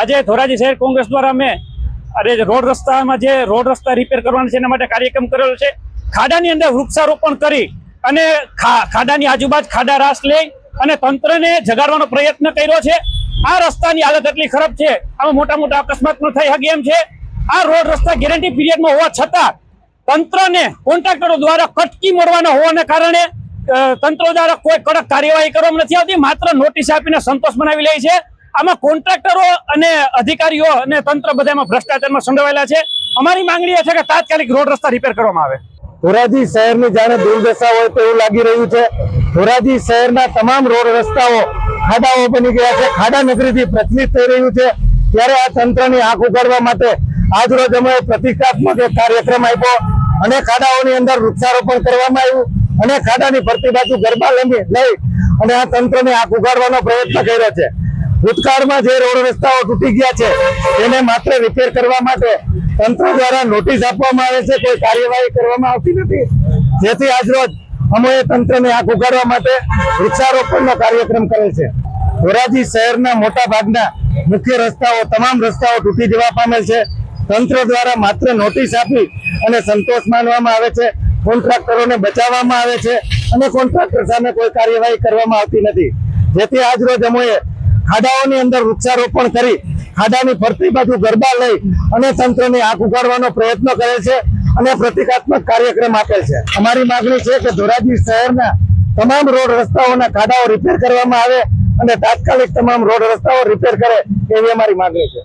આજે ધોરાજી શહેર કોંગ્રેસ દ્વારા અમે અરે રોડ રસ્તામાં જે રોડ રસ્તા રિપેર કરવાના છે એના માટે કાર્યક્રમ કરેલો છે. ખાડાની અંદર વૃક્ષારોપણ કરી અને ખાડાની આજુબાજુ ખાડા રાસ લઈ અને તંત્રને જગાડવાનો પ્રયત્ન કર્યો છે. આ રસ્તાની હાલત એટલી ખરાબ છે. આમાં મોટા મોટા અકસ્માત પણ થઈ શકે એમ છે. આ રોડ રસ્તા ગેરંટી પીરિયડમાં હોવા છતાં તંત્રને કોન્ટ્રાક્ટરો દ્વારા કટકી મળવાના હોવાને કારણે તંત્રો દ્વારા કોઈ કડક કાર્યવાહી કરવામાં નથી આવતી. માત્ર નોટિસ આપીને સંતોષ મનાવી લે છે. આમાં કોન્ટ્રાક્ટરો અને અધિકારીઓ અને તંત્ર બધામાં ભ્રષ્ટાચારમાં સંડોવાયેલા છે. અમારી માંગણી એ છે કે તાત્કાલિક રોડ રસ્તા રિપેર કરવામાં આવે. ધોરાજી શહેરની જાણે દુર્દશા હોય તેવું લાગી રહ્યું છે. ધોરાજી શહેરના તમામ રોડ રસ્તાઓ ખાડાઓ બની ગયા છે. ખાડા નગરીથી પ્રચલિત થઈ રહ્યું છે. ત્યારે આ તંત્રની આંખ ઉગાડવા માટે આજરોજ અમે પ્રતિકાત્મક એક કાર્યક્રમ આપ્યો. અને ખાડાઓની અંદર વૃક્ષારોપણ કરવામાં આવ્યું. અને ખાડાની ફરતી બાજુ ગરબા લઈ અને આ તંત્રની આંખ ઉગાડવાનો પ્રયત્ન કર્યો છે. ભૂતકાળમાં જે રોડ રસ્તાઓ તૂટી ગયા છે, તેને માત્ર રિપેર કરવા માટે તંત્ર દ્વારા નોટિસ આપવામાં આવે છે, કોઈ કાર્યવાહી કરવામાં આવતી નથી. જેથી આજરોજ અમે તંત્રને આંખ ઉગાડવા માટે વૃક્ષારોપણનો કાર્યક્રમ કરેલ છે. ધોરાજી શહેરના મોટા ભાગના મુખ્ય રસ્તાઓ, તમામ રસ્તાઓ તૂટી જવા પામેલ છે. તંત્ર દ્વારા માત્ર નોટિસ આપી અને સંતોષ માનવામાં આવે છે. કોન્ટ્રાક્ટરોને બચાવવામાં આવે છે અને કોન્ટ્રાક્ટર સામે કોઈ કાર્યવાહી કરવામાં આવતી નથી. જેથી આજરોજ અમે ખાડાઓની અંદર વૃક્ષારોપણ કરી ખાડાની ફરતી બાજુ ગરબા લઈ અને તંત્રને આંખ ઉગાડવાનો પ્રયત્ન કરે છે અને પ્રતિકાત્મક કાર્યક્રમ આપે છે. અમારી માંગણી છે કે ધોરાજી શહેરના તમામ રોડ રસ્તાઓના ખાડાઓ રિપેર કરવામાં આવે અને તાત્કાલિક તમામ રોડ રસ્તાઓ રિપેર કરે એવી અમારી માગણી છે.